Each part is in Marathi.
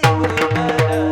Thank you.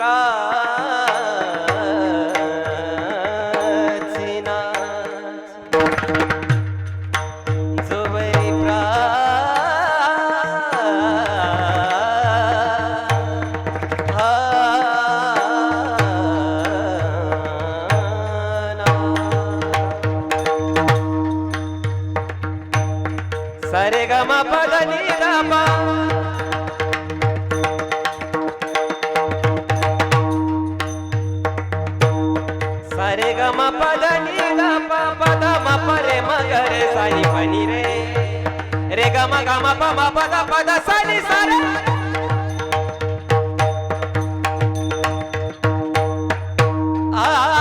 pra రే గమ గమ పమ పద పద సని సరి ఆ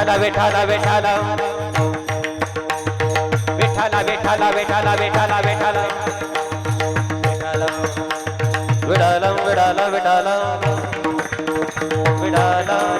विठाला विठाला विठाला विठाला विठाला विठाला विठाला विठाला विठाला विठाला विठाला विठाला विठाला